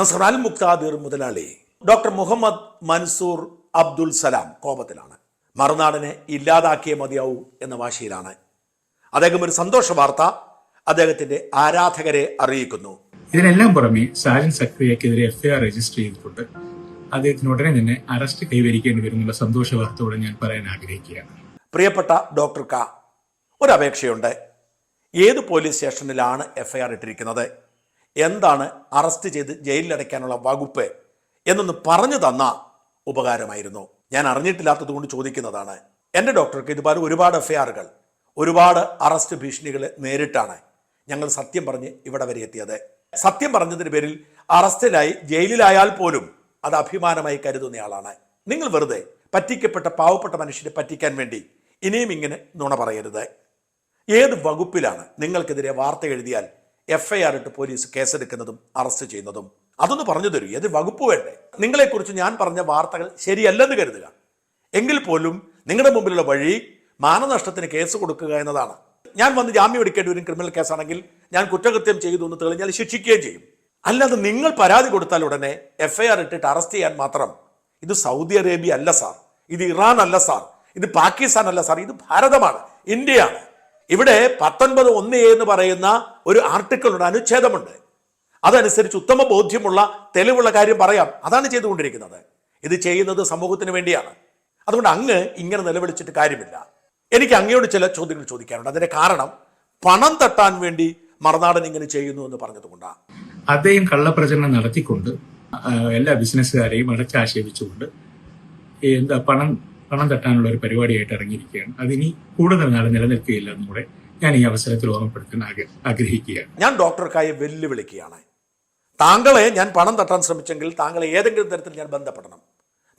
നസർ അൽ മുക്താദിർ മുതലാളി ഡോക്ടർ മുഹമ്മദ് മൻസൂർ അബ്ദുൽ സലാം കോപത്തിലാണ്. മറുനാടിനെ ഇല്ലാതാക്കിയേ മതിയാവൂ എന്ന വാശിയിലാണ്. അദ്ദേഹം ഒരു സന്തോഷ വാർത്ത അദ്ദേഹത്തിന്റെ ആരാധകരെ അറിയിക്കുന്നു. ഇതിനെല്ലാം പുറമെ സാജൻ സക്രിയക്കെതിരെ എഫ്ഐആർ രജിസ്റ്റർ ചെയ്തിട്ടുണ്ട്. അദ്ദേഹത്തിന് ഉടനെ തന്നെ അറസ്റ്റ് കൈവരിക്കേണ്ടി വരുന്നുള്ള സന്തോഷ വാർത്തയോടെ ഞാൻ പറയാൻ ആഗ്രഹിക്കുകയാണ്. പ്രിയപ്പെട്ട ഡോക്ടർ ക ഒരു അപേക്ഷയുണ്ട്. ഏത് പോലീസ് സ്റ്റേഷനിലാണ് എഫ്ഐആർ ഇട്ടിരിക്കുന്നത്? എന്താണ് അറസ്റ്റ് ചെയ്ത് ജയിലിലടയ്ക്കാനുള്ള വകുപ്പ് എന്നൊന്ന് പറഞ്ഞു തന്ന ഉപകാരമായിരുന്നു. ഞാൻ അറിഞ്ഞിട്ടില്ലാത്തത് കൊണ്ട് ചോദിക്കുന്നതാണ്. എന്റെ ഡോക്ടർക്ക് ഇതുപോലെ ഒരുപാട് എഫ്ഐആറുകൾ ഒരുപാട് അറസ്റ്റ് ഭീഷണികൾ നേരിട്ടാണ് ഞങ്ങൾ സത്യം പറഞ്ഞ് ഇവിടെ വരെ എത്തിയത്. സത്യം പറഞ്ഞതിന് പേരിൽ അറസ്റ്റിലായി ജയിലിലായാൽ പോലും അത് അഭിമാനമായി കരുതുന്നയാളാണ് നിങ്ങൾ വെറുതെ പറ്റിക്കപ്പെട്ട പാവപ്പെട്ട മനുഷ്യരെ പറ്റിക്കാൻ വേണ്ടി ഇനിയും ഇങ്ങനെ നുണ പറയരുത്. ഏത് വകുപ്പിലാണ് നിങ്ങൾക്കെതിരെ വാർത്ത എഴുതിയാൽ എഫ് ഐ ആർ ഇട്ട് പോലീസ് കേസെടുക്കുന്നതും അറസ്റ്റ് ചെയ്യുന്നതും. അതൊന്ന് പറഞ്ഞു തരൂ. ഏത് വകുപ്പ് വേണ്ടേ? നിങ്ങളെക്കുറിച്ച് ഞാൻ പറഞ്ഞ വാർത്തകൾ ശരിയല്ലെന്ന് കരുതുക. എങ്കിൽ പോലും നിങ്ങളുടെ മുമ്പിലുള്ള വഴി മാനനഷ്ടത്തിന് കേസ് കൊടുക്കുക എന്നതാണ്. ഞാൻ വന്ന് ജാമ്യം എടുക്കേണ്ടി വരും ക്രിമിനൽ കേസാണെങ്കിൽ ഞാൻ കുറ്റകൃത്യം ചെയ്തു എന്ന് തെളിഞ്ഞാൽ ശിക്ഷിക്കുകയും ചെയ്യും. അല്ലാതെ നിങ്ങൾ പരാതി കൊടുത്താൽ ഉടനെ എഫ് ഐ ആർ ഇട്ടിട്ട് അറസ്റ്റ് ചെയ്യാൻ മാത്രം. ഇത് സൗദി അറേബ്യ അല്ല സാർ. ഇത് ഇറാൻ അല്ല സാർ. ഇത് പാകിസ്ഥാൻ അല്ല സാർ. ഇത് ഭാരതമാണ്. ഇന്ത്യയാണ്. ഇവിടെ പത്തൊൻപത് ഒന്ന് എന്ന് പറയുന്ന ഒരു ആർട്ടിക്കിളുണ്ട് അനുച്ഛേദമുണ്ട്. അതനുസരിച്ച് ഉത്തമ ബോധ്യമുള്ള തെളിവുള്ള കാര്യം പറയാം. അതാണ് ചെയ്തുകൊണ്ടിരിക്കുന്നത്. ഇത് ചെയ്യുന്നത് സമൂഹത്തിന് വേണ്ടിയാണ്. അതുകൊണ്ട് അങ്ങ് ഇങ്ങനെ നിലവിളിച്ചിട്ട് കാര്യമില്ല. എനിക്ക് അങ്ങയോട് ചില ചോദ്യങ്ങൾ ചോദിക്കാനുണ്ട്. അതിന്റെ കാരണം പണം തട്ടാൻ വേണ്ടി മറുനാടൻ ഇങ്ങനെ ചെയ്യുന്നു എന്ന് പറഞ്ഞതുകൊണ്ടാണ് അദ്ദേഹം കള്ളപ്രചരണം നടത്തിക്കൊണ്ട് എല്ലാ ബിസിനസ്സുകാരെയും അടച്ചാക്ഷേപിച്ചുകൊണ്ട് എന്താ പണം പണം തട്ടാനുള്ള ഒരു പരിപാടിയായിട്ട് ഇറങ്ങിയിരിക്കുകയാണ്. അതിനി കൂടുതൽ നാൾ നിലനിൽക്കുകയില്ല എന്നുകൂടെ ഞാൻ ഈ അവസരത്തിൽ ഓർമ്മപ്പെടുത്താൻ ആഗ്ര- ആഗ്രഹിക്കുകയാണ്. ഞാൻ ഡോക്ടർക്കായി വെല്ലുവിളിക്കുകയാണ്. താങ്കളെ ഞാൻ പണം തട്ടാൻ ശ്രമിച്ചെങ്കിൽ താങ്കളെ ഏതെങ്കിലും തരത്തിൽ ഞാൻ ബന്ധപ്പെടണം.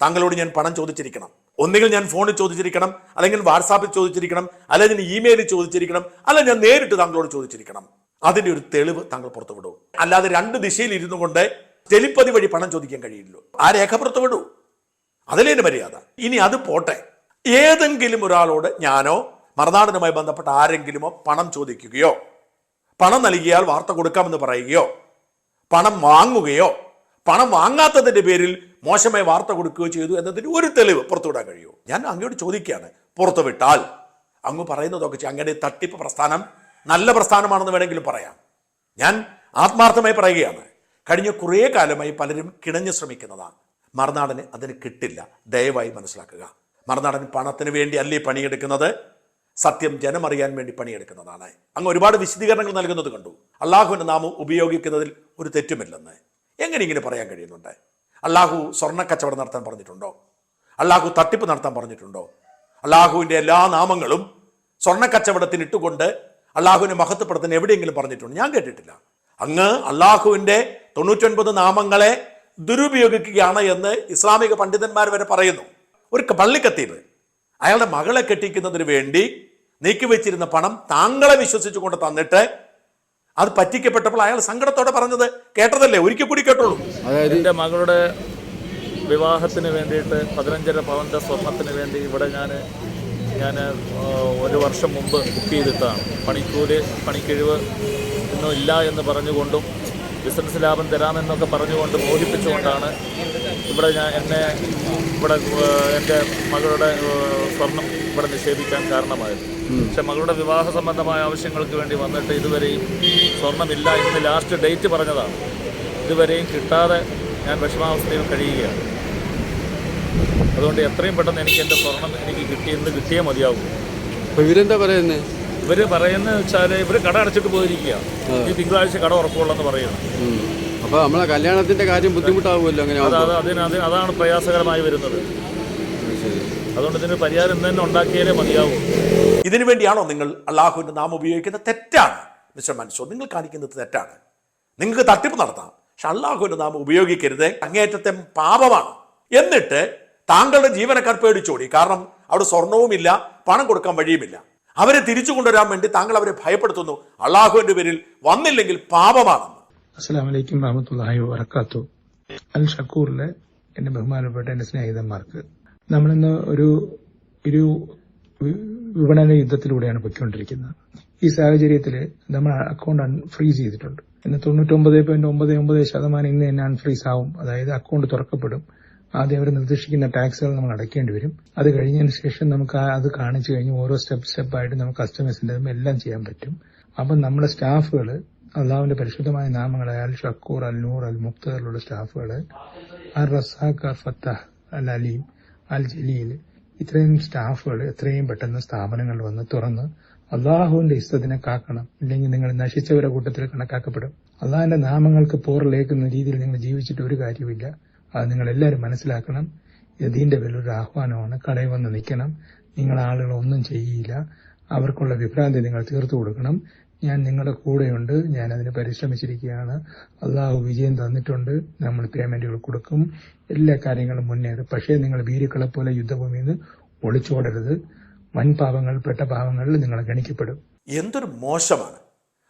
താങ്കളോട് ഞാൻ പണം ചോദിച്ചിരിക്കണം. ഒന്നുകിൽ ഞാൻ ഫോണിൽ ചോദിച്ചിരിക്കണം അല്ലെങ്കിൽ വാട്സാപ്പിൽ ചോദിച്ചിരിക്കണം അല്ലെങ്കിൽ ഇമെയിലിൽ ചോദിച്ചിരിക്കണം അല്ല ഞാൻ നേരിട്ട് താങ്കളോട് ചോദിച്ചിരിക്കണം. അതിന്റെ ഒരു തെളിവ് താങ്കൾ പുറത്തു വിടൂ അല്ലാതെ രണ്ട് ദിശയിൽ ഇരുന്നു കൊണ്ട് ടെലിപ്പതി വഴി പണം ചോദിക്കാൻ കഴിയില്ലല്ലോ. ആ രേഖ പുറത്തു അതിലേ മര്യാദ. ഇനി അത് പോട്ടെ. ഏതെങ്കിലും ഒരാളോട് ഞാനോ മറുനാടനുമായി ബന്ധപ്പെട്ട ആരെങ്കിലുമോ പണം ചോദിക്കുകയോ പണം നൽകിയാൽ വാർത്ത കൊടുക്കാമെന്ന് പറയുകയോ പണം വാങ്ങുകയോ പണം വാങ്ങാത്തതിന്റെ പേരിൽ മോശമായി വാർത്ത കൊടുക്കുകയോ ചെയ്തു എന്നതിന് ഒരു തെളിവ് പുറത്തുവിടാൻ കഴിയുമോ? ഞാൻ അങ്ങോട്ട് ചോദിക്കുകയാണ്. പുറത്തുവിട്ടാൽ അങ്ങ് പറയുന്നതൊക്കെ അങ്ങനെ തട്ടിപ്പ് പ്രസ്ഥാനം നല്ല പ്രസ്ഥാനമാണെന്ന് വേണമെങ്കിലും പറയാം. ഞാൻ ആത്മാർത്ഥമായി പറയുകയാണ്. കഴിഞ്ഞ കുറേ കാലമായി പലരും കിണഞ്ഞു ശ്രമിക്കുന്നതാണ്. മറുനാടന് അതിന് കിട്ടില്ല. ദയവായി മനസ്സിലാക്കുക. മറുനാടൻ പണത്തിന് വേണ്ടി അല്ലേ പണിയെടുക്കുന്നത്? സത്യം ജനമറിയാൻ വേണ്ടി പണിയെടുക്കുന്നതാണ്. അങ്ങ് ഒരുപാട് വിശദീകരണങ്ങൾ നൽകുന്നത് കണ്ടു. അള്ളാഹുവിന്റെ നാമം ഉപയോഗിക്കുന്നതിൽ ഒരു തെറ്റുമില്ലെന്ന്. എങ്ങനെ ഇങ്ങനെ പറയാൻ കഴിയുന്നുണ്ട്? അള്ളാഹു സ്വർണ കച്ചവടം നടത്താൻ പറഞ്ഞിട്ടുണ്ടോ? അള്ളാഹു തട്ടിപ്പ് നടത്താൻ പറഞ്ഞിട്ടുണ്ടോ? അള്ളാഹുവിന്റെ എല്ലാ നാമങ്ങളും സ്വർണ കച്ചവടത്തിന് ഇട്ടുകൊണ്ട് അള്ളാഹുവിനെ മഹത്വപ്പെടുത്താൻ എവിടെയെങ്കിലും പറഞ്ഞിട്ടുണ്ടോ? ഞാൻ കേട്ടിട്ടില്ല. അങ്ങ് അള്ളാഹുവിന്റെ തൊണ്ണൂറ്റൊൻപത് നാമങ്ങളെ ദുരുപയോഗിക്കുകയാണ് എന്ന് ഇസ്ലാമിക പണ്ഡിതന്മാർ വരെ പറയുന്നു. ഒരു പള്ളിക്കത്തീവ് അയാളുടെ മകളെ കെട്ടിക്കുന്നതിന് വേണ്ടി നീക്കി വെച്ചിരുന്ന പണം താങ്കളെ വിശ്വസിച്ചുകൊണ്ട് തന്നിട്ട് അത് പറ്റിക്കപ്പെട്ടപ്പോൾ അയാൾ സങ്കടത്തോടെ പറഞ്ഞത് കേട്ടതല്ലേ? ഒരിക്കൽ കൂടി കേട്ടോളൂ. എന്റെ മകളുടെ വിവാഹത്തിന് വേണ്ടിയിട്ട് പതിനഞ്ചര പവന്റെ സ്വർണത്തിന് വേണ്ടി ഇവിടെ ഞാൻ ഞാൻ ഒരു വർഷം മുമ്പ് ബുക്ക് ചെയ്തിട്ടാണ്. പണിക്കൂലി പണിക്കിഴിവ് ഇന്നും ഇല്ല എന്ന് പറഞ്ഞുകൊണ്ടും ബിസിനസ് ലാഭം തരാമെന്നൊക്കെ പറഞ്ഞുകൊണ്ട് മോഹിപ്പിച്ചുകൊണ്ടാണ് ഇവിടെ ഞാൻ എന്നെ ഇവിടെ എന്റെ മകളുടെ സ്വർണം ഇവിടെ നിഷേധിക്കാൻ കാരണമായത്. പക്ഷെ മകളുടെ വിവാഹ സംബന്ധമായ ആവശ്യങ്ങൾക്ക് വേണ്ടി വന്നിട്ട് ഇതുവരെയും സ്വർണമില്ല ഇന്ന് ലാസ്റ്റ് ഡേറ്റ് പറഞ്ഞതാണ്. ഇതുവരെയും കിട്ടാതെ ഞാൻ വിഷമാവസ്ഥയിൽ കഴിയുകയാണ്. അതുകൊണ്ട് എത്രയും പെട്ടെന്ന് എനിക്ക് എന്റെ സ്വർണം എനിക്ക് കിട്ടിയെന്ന് കിട്ടിയേ മതിയാവും. ഇവരെന്താ പറയുന്നത് ഇവർ പറയുന്നത് വെച്ചാൽ ഇവർ കട അടച്ചിട്ട് പോയിരിക്കുക ഈ തിങ്കളാഴ്ച കട ഉറപ്പുള്ളെന്ന് പറയുന്നു അപ്പൊ നമ്മളെ കല്യാണത്തിന്റെ കാര്യം ബുദ്ധിമുട്ടാവുമല്ലോ അങ്ങനെ അത് ആവുമ്പോ. അത് അതിന് അതാണ് പ്രയാസകരമായി വരുന്നത്. അതുകൊണ്ട് ഇതിന് പരിഹാരം ഇന്ന് തന്നെ ഉണ്ടാക്കിയാലേ മതിയാവൂ. ഇതിനു വേണ്ടിയാണോ നിങ്ങൾ അള്ളാഹുവിന്റെ നാമം ഉപയോഗിക്കുന്നത്? തെറ്റാണ് മിസ്റ്റർ മൻസൂർ. നിങ്ങൾ കാണിക്കുന്നത് തെറ്റാണ്. നിങ്ങൾക്ക് തട്ടിപ്പ് നടത്താം. പക്ഷെ അള്ളാഹുവിന്റെ നാമം ഉപയോഗിക്കരുത്. അങ്ങേറ്റത്തെ പാപമാണ്. എന്നിട്ട് താങ്കളുടെ ജീവനക്കാർ പേടിച്ചോടി. കാരണം അവിടെ സ്വർണവുമില്ല പണം കൊടുക്കാൻ വഴിയുമില്ല. അവരെ തിരിച്ചു കൊണ്ടുവരാൻ വേണ്ടി താങ്കൾ അവരെ ഭയപ്പെടുത്തുന്നു. അള്ളാഹുവിന്റെ പേരിൽ വന്നില്ലെങ്കിൽ പാപമാണെന്ന്. അസ്സാം വലൈക്കും വബർക്കാത്തു അൽ ഷക്കൂറിലെ എന്റെ ബഹുമാനപ്പെട്ട എന്റെ സ്നേഹിതന്മാർക്ക്. നമ്മളിന്ന് ഒരു ഒരു വിപണന യുദ്ധത്തിലൂടെയാണ് പൊയ്ക്കൊണ്ടിരിക്കുന്നത്. ഈ സാഹചര്യത്തിൽ നമ്മൾ അക്കൗണ്ട് അൺഫ്രീസ് ചെയ്തിട്ടുണ്ട്. ഇന്ന് തൊണ്ണൂറ്റൊമ്പത് പോയിന്റ് ഒമ്പത് ഒമ്പത് ശതമാനം ഇന്ന് തന്നെ അൺഫ്രീസ് ആവും. അതായത് അക്കൗണ്ട് തുറക്കപ്പെടും. ആദ്യം അവർ നിർദ്ദേശിക്കുന്ന ടാക്സുകൾ നമ്മൾ അടയ്ക്കേണ്ടി വരും. അത് കഴിഞ്ഞതിന് ശേഷം നമുക്ക് അത് കാണിച്ചു കഴിഞ്ഞ് ഓരോ സ്റ്റെപ്പ് സ്റ്റെപ്പായിട്ട് നമുക്ക് കസ്റ്റമേഴ്സിന്റെ എല്ലാം ചെയ്യാൻ പറ്റും. അപ്പം നമ്മുടെ സ്റ്റാഫുകൾ അള്ളാഹുവിന്റെ പരിശുദ്ധമായ നാമങ്ങളായ അൽ ഷക്കൂർ അൽ നൂർ അൽ മുക്തറിലുള്ള സ്റ്റാഫുകൾ അൽ റസാഖ് അൽ ഫത്താഹ് അൽ അലീം അൽ ജലീൽ ഇത്രയും സ്റ്റാഫുകൾ എത്രയും പെട്ടെന്ന് സ്ഥാപനങ്ങൾ വന്ന് തുറന്ന് അള്ളാഹുവിന്റെ ഇഷ്ടത്തിനെ കാക്കണം. ഇല്ലെങ്കിൽ നിങ്ങൾ നശിച്ചവരുടെ കൂട്ടത്തിൽ കണക്കാക്കപ്പെടും. അള്ളാഹിന്റെ നാമങ്ങൾക്ക് പോറിലേക്കുന്ന രീതിയിൽ നിങ്ങൾ ജീവിച്ചിട്ട് ഒരു കാര്യമില്ല അത് നിങ്ങൾ എല്ലാവരും മനസ്സിലാക്കണം. ഇതിന്റെ വലിയൊരു ആഹ്വാനമാണ്. കടയിൽ വന്ന് നിൽക്കണം. നിങ്ങൾ ആളുകൾ ഒന്നും ചെയ്യില്ല. അവർക്കുള്ള വിഭ്രാന്തി നിങ്ങൾ തീർത്തു കൊടുക്കണം. ഞാൻ നിങ്ങളുടെ കൂടെയുണ്ട്. ഞാൻ അതിന് പരിശ്രമിച്ചിരിക്കുകയാണ്. അള്ളാഹു വിജയം തന്നിട്ടുണ്ട്. നമ്മൾ പേയ്മെന്റുകൾ കൊടുക്കും. എല്ലാ കാര്യങ്ങളും മുന്നേറും. പക്ഷേ നിങ്ങൾ വീരുക്കളെ പോലെ യുദ്ധഭൂമിയിൽ നിന്ന് ഒളിച്ചോടരുത്. വൻ പാപങ്ങൾ പെട്ട പാപങ്ങളിൽ നിങ്ങൾ ഗണിക്കപ്പെടും. എന്തൊരു മോശമാണ്.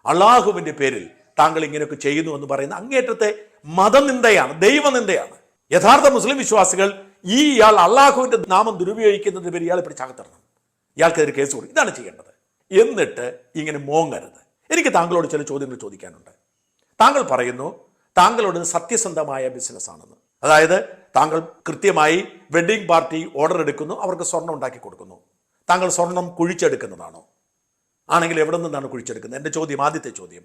അള്ളാഹുവിന്റെ പേരിൽ താങ്കൾ ഇങ്ങനെയൊക്കെ ചെയ്യുന്നു എന്ന് പറയുന്ന അങ്ങേറ്റത്തെ മതനിന്ദയാണ് ദൈവനിന്ദയാണ്. യഥാർത്ഥ മുസ്ലിം വിശ്വാസികൾ ഈ ഇയാൾ അള്ളാഹുവിന്റെ നാമം ദുരുപയോഗിക്കുന്നതിന് പേര് ഇയാളെ പിടിച്ചകത്തിടണം ഇയാൾക്കെതിരെ കേസ് കൊടുക്കും. ഇതാണ് ചെയ്യേണ്ടത്. എന്നിട്ട് ഇങ്ങനെ മോങ്ങരുത്. എനിക്ക് താങ്കളോട് ചില ചോദ്യങ്ങൾ ചോദിക്കാനുണ്ട്. താങ്കൾ പറയുന്നു താങ്കളുടെ സത്യസന്ധമായ ബിസിനസ്സാണെന്ന് അതായത് താങ്കൾ കൃത്യമായി വെഡ്ഡിംഗ് പാർട്ടി ഓർഡർ എടുക്കുന്നു അവർക്ക് സ്വർണം ഉണ്ടാക്കി കൊടുക്കുന്നു. താങ്കൾ സ്വർണം കുഴിച്ചെടുക്കുന്നതാണോ? ആണെങ്കിൽ എവിടെ നിന്നാണ് കുഴിച്ചെടുക്കുന്നത്? എന്റെ ചോദ്യം ആദ്യത്തെ ചോദ്യം.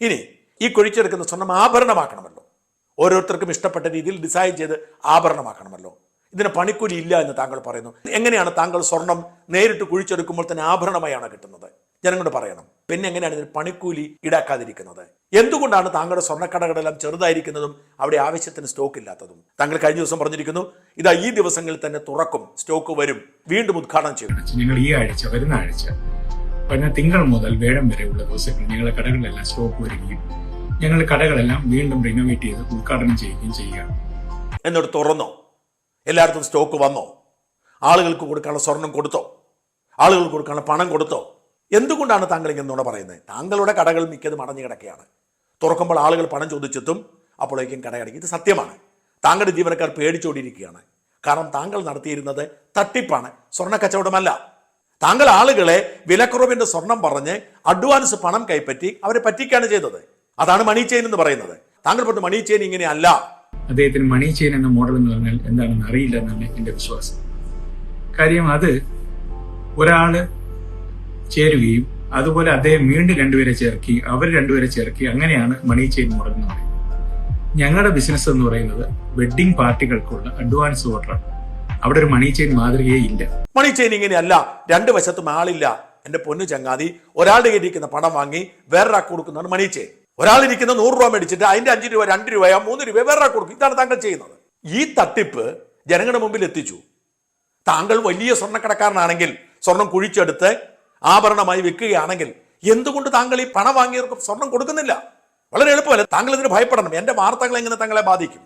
ഇനി ഈ കുഴിച്ചെടുക്കുന്ന സ്വർണം ആഭരണമാക്കണമല്ലോ. ഓരോരുത്തർക്കും ഇഷ്ടപ്പെട്ട രീതിയിൽ ഡിസൈൻ ചെയ്ത് ആഭരണമാക്കണമല്ലോ. ഇതിന് പണിക്കൂലി ഇല്ല എന്ന് താങ്കൾ പറയുന്നു. എങ്ങനെയാണ് താങ്കൾ സ്വർണം നേരിട്ട് കുഴിച്ചെടുക്കുമ്പോൾ തന്നെ ആഭരണമായാണ് കിട്ടുന്നത്? ജനങ്ങളോട് പറയണം. പിന്നെ എങ്ങനെയാണ് ഇതിന് പണിക്കൂലി ഈടാക്കാതിരിക്കുന്നത്? എന്തുകൊണ്ടാണ് താങ്കളുടെ സ്വർണക്കടകളെല്ലാം ചെറുതായിരിക്കുന്നതും അവിടെ ആവശ്യത്തിന് സ്റ്റോക്ക് ഇല്ലാത്തതും? താങ്കൾ കഴിഞ്ഞ ദിവസം പറഞ്ഞിരിക്കുന്നു ഇതാ ഈ ദിവസങ്ങളിൽ തന്നെ തുറക്കും സ്റ്റോക്ക് വരും. വീണ്ടും ഉദ്ഘാടനം ചെയ്യും. നിങ്ങൾ ഈ ആഴ്ച വരുന്ന ആഴ്ച തിങ്കൾ മുതൽ വേഴം വരെയുള്ള ദിവസങ്ങളിൽ ഞങ്ങളുടെ കടകളിലെല്ലാം സ്റ്റോക്ക് വരികയും ഞങ്ങൾ കടകളെല്ലാം വീണ്ടും റിനോവേറ്റ് ചെയ്ത് ഉദ്ഘാടനം ചെയ്യുകയും ചെയ്യുകയാണ് എന്നിട്ട് തുറന്നോ? എല്ലായിടത്തും സ്റ്റോക്ക് വന്നോ? ആളുകൾക്ക് കൊടുക്കാനുള്ള സ്വർണം കൊടുത്തോ? ആളുകൾക്ക് കൊടുക്കാനുള്ള പണം കൊടുത്തോ? എന്തുകൊണ്ടാണ് താങ്കൾ ഇങ്ങനെ പറയുന്നത് താങ്കളുടെ കടകൾ മിക്കതും അടഞ്ഞു കിടക്കുകയാണ്. തുറക്കുമ്പോൾ ആളുകൾ പണം ചോദിച്ചെത്തും അപ്പോഴേക്കും കടയടക്കി ഇത് സത്യമാണ്. താങ്കളുടെ ജീവനക്കാർ പേടിച്ചോടിയിരിക്കുകയാണ് കാരണം താങ്കൾ നടത്തിയിരുന്നത് തട്ടിപ്പാണ് സ്വർണ കച്ചവടമല്ല. താങ്കൾ ആളുകളെ വിലക്കുറവിന്റെ സ്വർണം പറഞ്ഞ് അഡ്വാൻസ് പണം കൈപ്പറ്റി അവരെ പറ്റിക്കാണ് ചെയ്തത്. അതാണ് മണി ചെയിൻ എന്ന് പറയുന്നത്. താങ്കൾ പറഞ്ഞു മണി ചെയിൻ ഇങ്ങനെയല്ല. അദ്ദേഹത്തിന് മണി ചെയിൻ എന്ന മോഡൽ എന്ന് പറഞ്ഞാൽ എന്താണെന്ന് അറിയില്ല എന്നാണ് എന്റെ വിശ്വാസം. കാര്യം അത് ഒരാൾ ചേരുകയും അതുപോലെ അദ്ദേഹം വീണ്ടും രണ്ടുപേരെ ചേർക്കി അവർ രണ്ടുപേരെ ചേർക്കി അങ്ങനെയാണ് മണി ചെയിൻ മോഡൽ എന്ന് പറയുന്നത്. ഞങ്ങളുടെ ബിസിനസ് എന്ന് പറയുന്നത് വെഡ്ഡിംഗ് പാർട്ടികൾക്കുള്ള അഡ്വാൻസ് ഓർഡറാണ് അവിടെ ഒരു മണി ചെയിൻ മാതൃകയേ ഇല്ല. മണി ചെയിൻ ഇങ്ങനെയല്ല. രണ്ട് വശത്തും ആളില്ല. എന്റെ പൊന്നു ചങ്ങാതി ഒരാളുടെ കയ്യിൽ ഇരിക്കുന്ന പണം വാങ്ങി വേറൊരാൾക്ക് കൊടുക്കുന്നതാണ് മണി ചെയിൻ ഒരാൾ ഇരിക്കുന്ന നൂറ് രൂപ മേടിച്ചിട്ട് അതിന്റെ അഞ്ച് രൂപ രണ്ട് രൂപയോ മൂന്ന് രൂപയോ വേറെ കൊടുക്കും. ഇതാണ് താങ്കൾ ചെയ്യുന്നത്. ഈ തട്ടിപ്പ് ജനങ്ങളുടെ മുമ്പിൽ എത്തിച്ചു. താങ്കൾ വലിയ സ്വർണക്കടക്കാരനാണെങ്കിൽ സ്വർണം കുഴിച്ചെടുത്ത് ആഭരണമായി വിൽക്കുകയാണെങ്കിൽ എന്തുകൊണ്ട് താങ്കൾ ഈ പണം വാങ്ങിയവർക്ക് സ്വർണം കൊടുക്കുന്നില്ല? വളരെ എളുപ്പമല്ല? താങ്കൾ ഇതിന് ഭയപ്പെടണം. എന്റെ വാർത്തകൾ എങ്ങനെ താങ്കളെ ബാധിക്കും?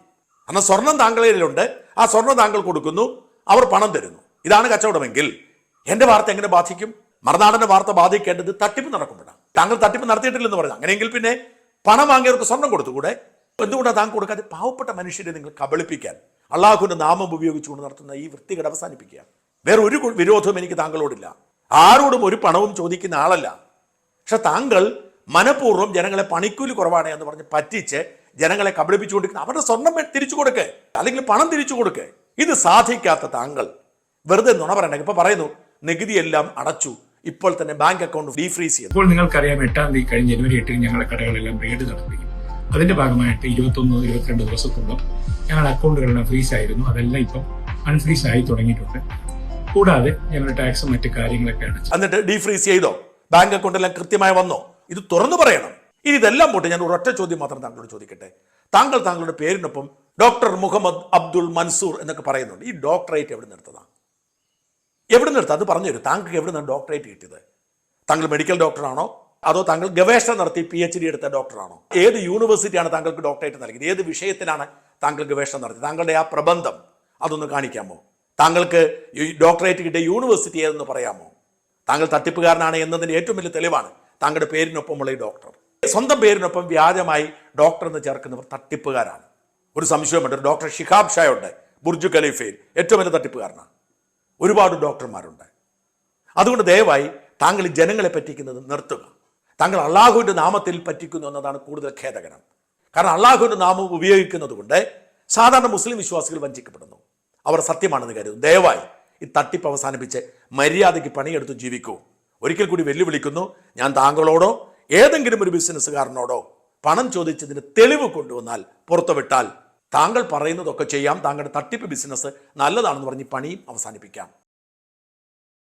എന്നാൽ സ്വർണം താങ്കളിലുണ്ട് ആ സ്വർണം താങ്കൾ കൊടുക്കുന്നു. അവർ പണം തരുന്നു. ഇതാണ് കച്ചവടമെങ്കിൽ എന്റെ വാർത്ത എങ്ങനെ ബാധിക്കും? മറുനാടന്റെ വാർത്ത ബാധിക്കേണ്ടത് തട്ടിപ്പ് നടക്കുമ്പോഴാണ്. താങ്കൾ തട്ടിപ്പ് നടത്തിയിട്ടില്ലെന്ന് പറഞ്ഞു. അങ്ങനെയെങ്കിൽ പിന്നെ പണം വാങ്ങിയവർക്ക് സ്വർണം കൊടുത്തുകൂടെ? എന്തുകൊണ്ടാണ് താങ്കൾ കൊടുക്കാതെ പാവപ്പെട്ട മനുഷ്യരെ നിങ്ങൾ കബളിപ്പിക്കാൻ? അള്ളാഹുവിന്റെ നാമം ഉപയോഗിച്ചുകൊണ്ട് നടത്തുന്ന ഈ വൃത്തികേട് അവസാനിപ്പിക്കുക. വേറെ ഒരു വിരോധവും എനിക്ക് താങ്കളോടില്ല. ആരോടും ഒരു പണവും ചോദിക്കുന്ന ആളല്ല. പക്ഷെ താങ്കൾ മനഃപൂർവം ജനങ്ങളെ പണിക്കൂലി കുറവാണ് എന്ന് പറഞ്ഞ് പറ്റിച്ച് ജനങ്ങളെ കബളിപ്പിച്ചുകൊണ്ടിരിക്കുന്ന അവരുടെ സ്വർണം തിരിച്ചു കൊടുക്കേ. അല്ലെങ്കിൽ പണം തിരിച്ചു കൊടുക്കേ. ഇത് സാധിക്കാത്ത താങ്കൾ. വെറുതെ നുണ പറയണ്ട. ഇപ്പൊ പറയുന്നു നികുതിയെല്ലാം അടച്ചു. ഇപ്പോൾ തന്നെ ബാങ്ക് അക്കൗണ്ട് ഡീഫ്രീസ് ചെയ്തു ഇപ്പോൾ നിങ്ങൾക്കറിയാം എട്ടാം തീയതി കഴിഞ്ഞ ജനുവരി എട്ടിന് ഞങ്ങളുടെ കടകളെല്ലാം റെയ്ഡ് നടത്തിക്കും അതിന്റെ ഭാഗമായിട്ട് ഇരുപത്തൊന്ന് ഇരുപത്തിരണ്ട് ദിവസത്തോളം ഞങ്ങളുടെ അക്കൗണ്ടുകളെല്ലാം ഫ്രീസ് ആയിരുന്നു. അതെല്ലാം ഇപ്പം അൺഫ്രീസ് ആയി തുടങ്ങിയിട്ടുണ്ട്. കൂടാതെ ഞങ്ങളുടെ ടാക്സും മറ്റു കാര്യങ്ങളൊക്കെ അടച്ചു. എന്നിട്ട് ഡീഫ്രീസ് ചെയ്തോ? ബാങ്ക് അക്കൗണ്ട് എല്ലാം കൃത്യമായി വന്നോ? ഇത് തുറന്നു പറയണം. ഇനി ഇതെല്ലാം പോട്ടെ ഞാൻ ഒരൊറ്റ ചോദ്യം മാത്രം താങ്കളോട് ചോദിക്കട്ടെ. താങ്കൾ താങ്കളുടെ പേരിനൊപ്പം ഡോക്ടർ മുഹമ്മദ് അബ്ദുൾ മൻസൂർ എന്നൊക്കെ പറയുന്നുണ്ട്. ഈ ഡോക്ടറേറ്റ് എവിടെ നിർത്തതാണ് എവിടെ നിർത്താം അത് പറഞ്ഞു തരും താങ്കൾക്ക് എവിടെ നിന്ന് ഡോക്ടറേറ്റ് കിട്ടിയത്? താങ്കൾ മെഡിക്കൽ ഡോക്ടറാണോ അതോ താങ്കൾ ഗവേഷണം നടത്തി പി എച്ച് ഡി എടുത്ത ഡോക്ടറാണോ ഏത് യൂണിവേഴ്സിറ്റിയാണ് താങ്കൾക്ക് ഡോക്ടറേറ്റ് നൽകിയത്? ഏത് വിഷയത്തിലാണ് താങ്കൾ ഗവേഷണം നടത്തി താങ്കളുടെ ആ പ്രബന്ധം അതൊന്ന് കാണിക്കാമോ? താങ്കൾക്ക് ഡോക്ടറേറ്റ് കിട്ടിയ യൂണിവേഴ്സിറ്റി ഏതെന്ന് പറയാമോ? താങ്കൾ തട്ടിപ്പുകാരനാണ് എന്നതിന് ഏറ്റവും വലിയ തെളിവാണ് താങ്കളുടെ പേരിനൊപ്പമുള്ള ഈ ഡോക്ടർ സ്വന്തം പേരിനൊപ്പം വ്യാജമായി ഡോക്ടർ എന്ന് ചേർക്കുന്നവർ തട്ടിപ്പുകാരാണ്. ഒരു സംശയമുണ്ട് ഡോക്ടർ ഷിഹാബ് ഷായുണ്ട്. ബുർജു ഖലീഫയിൽ. ഏറ്റവും വലിയ തട്ടിപ്പുകാരനാണ്. ഒരുപാട് ഡോക്ടർമാരുണ്ട്. അതുകൊണ്ട് ദയവായി താങ്കൾ ജനങ്ങളെ പറ്റിക്കുന്നത് നിർത്തുക. താങ്കൾ അള്ളാഹുവിന്റെ നാമത്തിൽ പറ്റിക്കുന്നു എന്നതാണ് കൂടുതൽ ഖേദകരം. കാരണം അള്ളാഹുവിന്റെ നാമം ഉപയോഗിക്കുന്നത് കൊണ്ട് സാധാരണ മുസ്ലിം വിശ്വാസികൾ വഞ്ചിക്കപ്പെടുന്നു. അവർ സത്യമാണെന്ന് കരുതും ദയവായി ഈ തട്ടിപ്പ് അവസാനിപ്പിച്ച് മര്യാദയ്ക്ക് പണിയെടുത്ത് ജീവിക്കൂ. ഒരിക്കൽ കൂടി വെല്ലുവിളിക്കുന്നു. ഞാൻ താങ്കളോടോ ഏതെങ്കിലും ഒരു ബിസിനസ്സുകാരനോടോ പണം ചോദിച്ചതിന് തെളിവ് കൊണ്ടുവന്നാൽ പുറത്തുവിട്ടാൽ താങ്കൾ പറയുന്നതൊക്കെ ചെയ്യാം. താങ്കളുടെ തട്ടിപ്പ് ബിസിനസ് നല്ലതാണെന്ന് പറഞ്ഞ് പണിയും അവസാനിപ്പിക്കാം.